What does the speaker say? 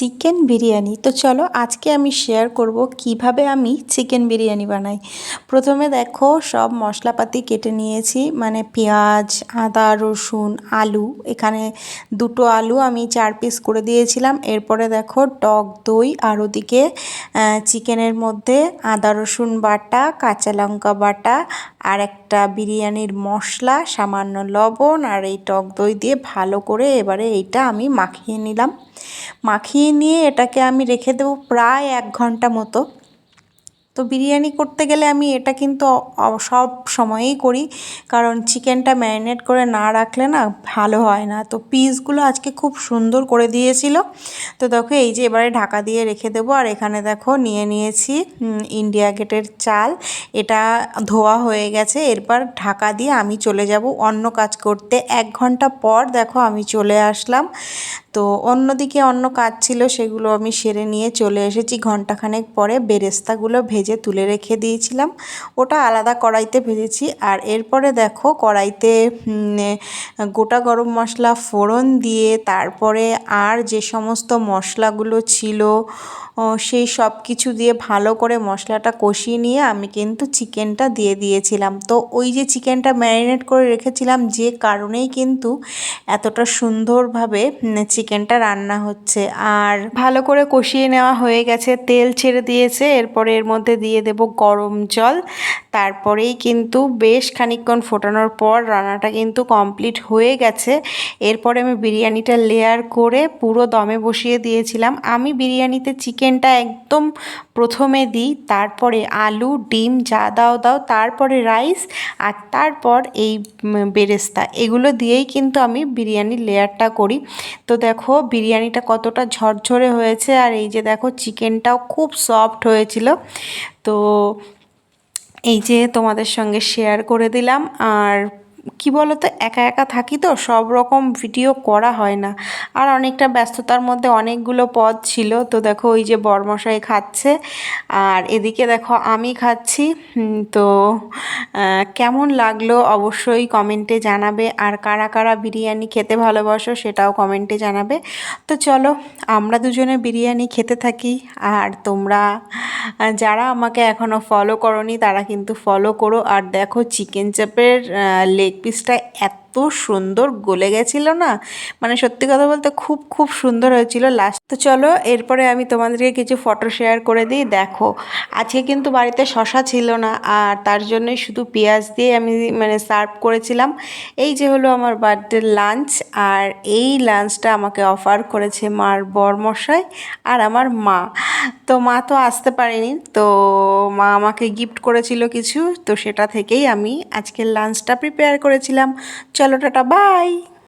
Chicken biryani. তো চলো আজকে আমি শেয়ার করব কীভাবে আমি চিকেন বিরিয়ানি বানাই। প্রথমে দেখো সব মশলাপাতি কেটে নিয়েছি মানে পেঁয়াজ, আদা, রসুন, আলু। এখানে দুটো আলু আমি চার পিস করে দিয়েছিলাম। এরপরে দেখো টক দই আর ওদিকে চিকেনের মধ্যে আদা, রসুন বাটা, কাঁচা লঙ্কা বাটা আর একটা বিরিয়ানির মশলা, সামান্য লবণ আর এই টক দই দিয়ে ভালো করে এবারে এইটা আমি মাখিয়ে নিলাম। মাখিয়ে নিয়ে এটাকে আমি রেখে দেবো প্রায় এক ঘণ্টা মতো। তো বিরিয়ানি করতে গেলে আমি এটা কিন্তু সব সময়েই করি। কারণ চিকেনটা ম্যারিনেট করে না রাখলে না ভালো হয় না। তো পিসগুলো আজকে খুব সুন্দর করে দিয়েছিল। তো দেখো এই যে এবারে ঢাকা দিয়ে রেখে দেবো। আর এখানে দেখো নিয়ে নিয়েছি ইন্ডিয়া গেটের চাল। এটা ধোয়া হয়ে গেছে। এরপর ঢাকা দিয়ে আমি চলে যাব অন্য কাজ করতে। এক ঘণ্টা পর দেখো আমি চলে আসলাম। তো অন্যদিকে অন্য কাজ ছিল, সেগুলো আমি সেরে নিয়ে চলে এসেছি। ঘন্টাখানেক পরে বেরেস্তাগুলো ভেজে তুলে রেখে দিয়েছিলাম। ওটা আলাদা কড়াইতে ভেজেছি। আর এরপরে দেখো, কড়াইতে গোটা গরম মশলা, ফোড়ন দিয়ে তারপরে আর যে সমস্ত মশলাগুলো ছিল সেই সব কিছু দিয়ে ভালো করে মশলাটা কষিয়ে নিয়ে আমি কিন্তু চিকেনটা দিয়ে দিয়েছিলাম। তো ওই যে চিকেনটা ম্যারিনেট করে রেখেছিলাম, যে কারণেই কিন্তু এতটা সুন্দরভাবে চিকেনটা রান্না হচ্ছে। আর ভালো করে কষিয়ে নেওয়া হয়ে গেছে, তেল ছেড়ে দিয়েছে। এরপরে এর মধ্যে দিয়ে দেব গরম জল। তারপরেই কিন্তু বেশ খানিকক্ষণ ফোটানোর পর রান্নাটা কিন্তু কমপ্লিট হয়ে গেছে। এরপরে আমি বিরিয়ানিটা লেয়ার করে পুরো দমে বসিয়ে দিয়েছিলাম। আমি বিরিয়ানিতে চিকেনটা একদম প্রথমে দিই, তারপরে আলু, ডিম যা দাও দাও, তারপরে রাইস আর তারপর এই বেরেস্তা। এগুলো দিয়েই কিন্তু আমি বিরিয়ানির লেয়ারটা করি। তো দেখো, বিরিয়ানিটা কতটা ঝরঝরে হয়েছে আর এই যে দেখো, চিকেনটাও খুব সফট হয়েছিল। তো এই যে তোমাদের সঙ্গে শেয়ার করে দিলাম। আর কি বলো তো একা একা থাকি তো, সব রকম ভিডিও করা হয় না। আর অনেকটা ব্যস্ততার মধ্যে অনেকগুলো পদ ছিল। তো দেখো, ওই যে বরমশাই খাচ্ছে, আর এদিকে দেখো, আমি খাচ্ছি। তো কেমন লাগল অবশ্যই কমেন্টে জানাবে। আর কারা কারা বিরিয়ানি খেতে ভালোবাসো সেটাও কমেন্টে জানাবে। তো চলো, আমরা দুজনে বিরিয়ানি খেতে থাকি। আর তোমরা যারা আমাকে এখনও ফলো করনি, তারা কিন্তু ফলো করো। আর দেখো চিকেন চাপের লেগ পিসটা এত সুন্দর গলে গেছিল না? মানে সত্যি কথা বলতে খুব খুব সুন্দর হয়েছিল। লাস্ট তো চলো, এরপরে আমি তোমাদেরকে কিছু ফটো শেয়ার করে দিই। দেখো, আজকে কিন্তু বাড়িতে শশা ছিল না, আর তার জন্যই শুধু পেঁয়াজ দিয়ে আমি মানে সার্ভ করেছিলাম। এই যে হলো আমার বার্থডে লাঞ্চ আর এই লাঞ্চটা আমাকে অফার করেছে মার বরমশাই আর আমার মা। তো মা তো আসতে পারেনি, তো মা আমাকে গিফট করেছিল কিছু, তো সেটা থেকেই আমি আজকের লাঞ্চটা প্রিপেয়ার করেছিলাম। চলো টাটা বাই